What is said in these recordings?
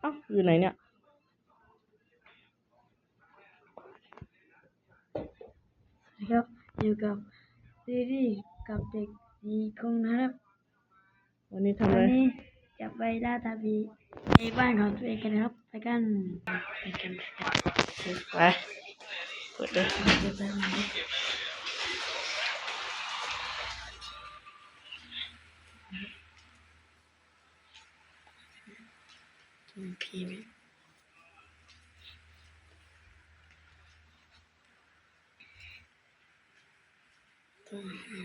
เอ้าอยู่ไหนเนี่ยนะครับอยู่กับซีรีส์กับเด็กดีคงนะครับวันนี้ทำวัอะไรนนี้จะไปล่าตาบีในบ้านของตัวเองกันนะครับไปกันไปกันไปกันไปเปิดเลย เดี๋ยวไปมา เลยมีผีไหมต้องหา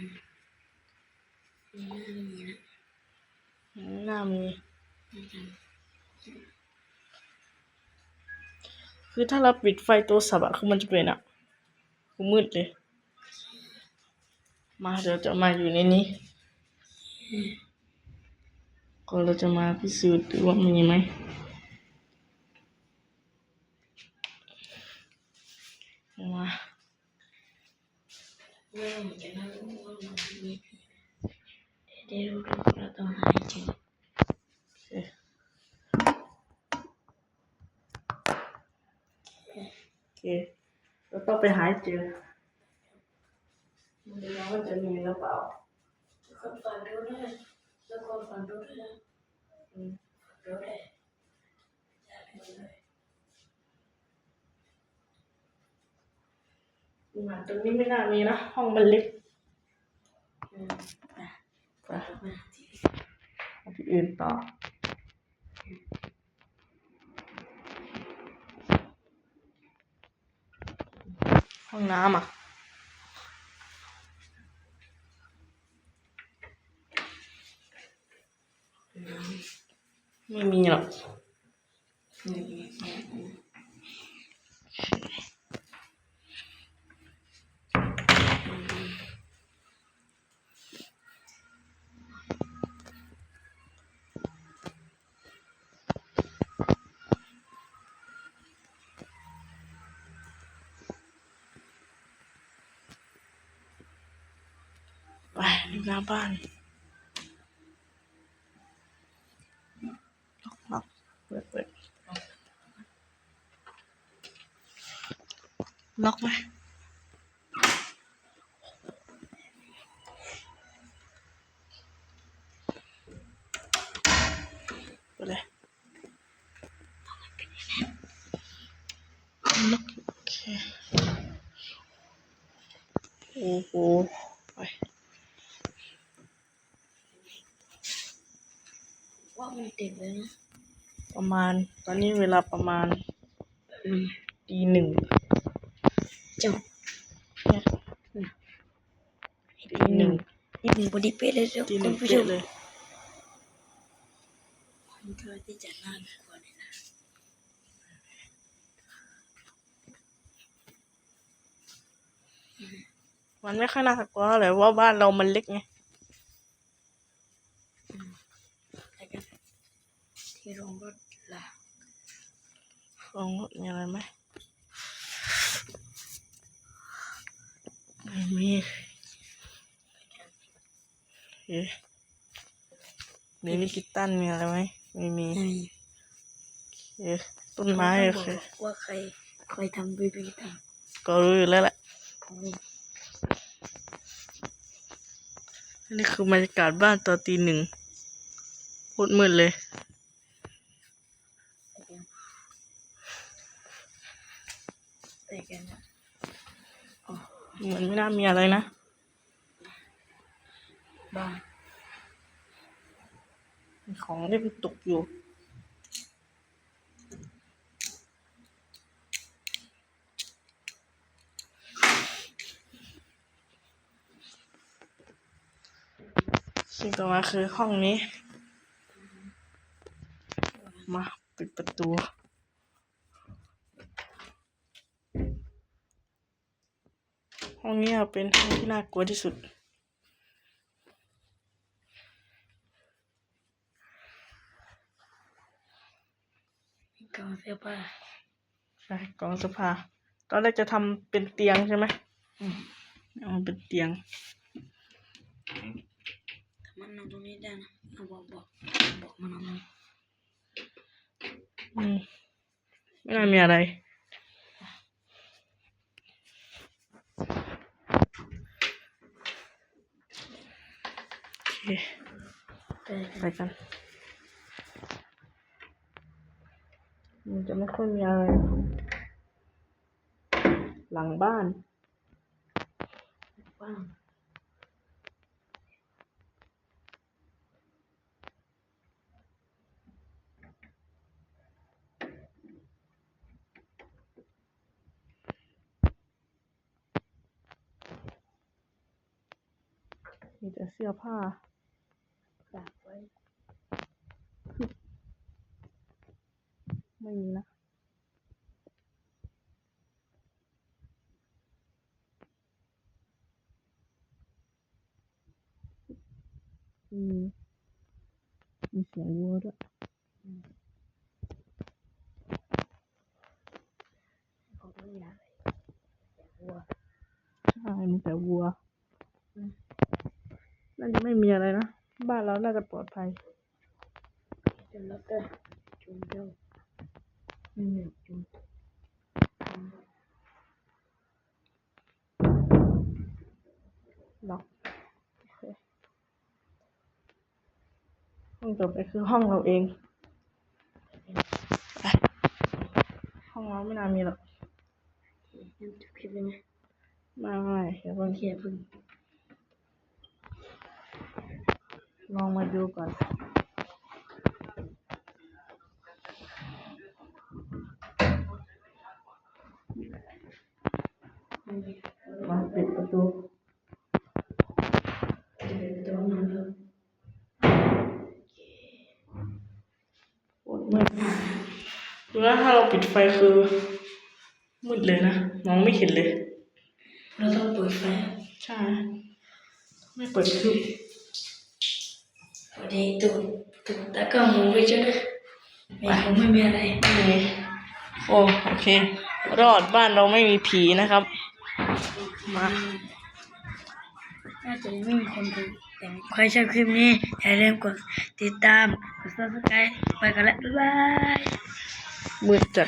ไม่น่ามีนะหน้ามีคือถ้าเราปิดไฟโทรศัพท์อะคือมันจะเป็นอะคือมืดเลย มาเดี๋ยวจะมาอยู่ในนี้ ก็เราจะมาพิสูจน์ดูว่ามีไหมมาเหมือนกันนะว่ามันมีผีเดี๋ยวเราต้องหาให้เจอโอเคโอเราต้องไปหาเจอมันจะว่าจะมีหรือเปล่าคนฝันรู้ด้วยแล้วคนฝันรู้ด้วยนะ มาตรงนี้ไม่น่ามีนะ ห้องมันเล็กอืมไปที่อื่นต่อห้องน้ำอะ ไม่มีหรอกนี่นี่นี่ไปดูหน้าบ้านล็อกล็อกเปิดเปิด ล็อกไหมเปิดเลยล็อกโอเคโอ้โหไปว่ามันติดเลยนะประมาณ ตอนนี้เวลาประมาณอืมตีหนึ่ง จบเนี่ยอืมตีหนึ่งอีกหนึ่งพอดีเป๊ะเลยครับตีหคุนึ่ณงผู้ชเป๊ะมเลยมันก็ที่จะน่ากลัวเลยนะมันไม่ค่อยน่ากลัวเท่าไหร่เพราะว่าบ้านเรามันเล็กไงไปกันที่โรงรถล่ะลองรถมีอะไรไหม ม่มีเอ๊ะมีลิกิตันมีอะไรไหมไม่มีไม่เอ๊ะต้นไม้โอเคว่าใครใครทำบีบีทก็รู้อยู่แล้วแหละำนี่คือบรรยากาศบ้านตอนตีหนึ่งโคตรมืดเลยไปกันนะ เหมือนไม่น่ามีอะไรนะบ้านมีของเล่นตกอยู่สิ่งต่อมาคือห้องนี้ มาปิดประตู ห้องนี้เป็นห้องที่น่ากลัวที่สุดมีกองเสื้อผ้าใช่กองเสื้อผ้าตอนแรกจะทำเป็นเตียงใช่ไหมอืมเอามาเป็นเตียงถ้ามันนอนตรงนี้ได้นะเอาบอกบอกบอกมันนอนตรงนี้อืมไม่น่ามีอะไร โอเค ไปกันไปกัน มันจะไม่ค่อยมีอะไร หลังบ้านบ้างมีแต่เสื้อผ้า ฝากไว้ ไม่มีนะอืมมีเสียงวัวด้วยของไม่มีอะไรวัวใช่มีแต่วัวอืมน่าจะไม่มีอะไรนะ บ้านเราน่าจะปลอดภัยจุนแล้วก็จุนเดียวอืมจุนล็อกโอเคห้องต่อไปคือห้องเราเองไปห้องเราไม่น่ามีหรอกยังจบคลิปเลยไหมไม่ไม่เดี๋ยวโอเพิ่งเคเพิ่ง ลองมาดูก่อน มาปิดประตูตัวนอนแล้วโอดมืดดูนะถ้าเราปิดไฟคือ มืดเลยนะ มองไม่เห็นเลย เราต้องเปิดไฟ ใช่ ไม่เปิดคือ พอดีตูดตูดแล้วก็หมูไปจ้ะไม่คงไม่มีอะไรไม่มีโอ้โอเค รอดบ้านเราไม่มีผีนะครับ มาน่าจะยังไม่มีคนดูแต่ใครชอบคลิปนี้อย่าลืมกดติดตามกด subscribe ไปกันแล้วบ๊ายบายมืดจัด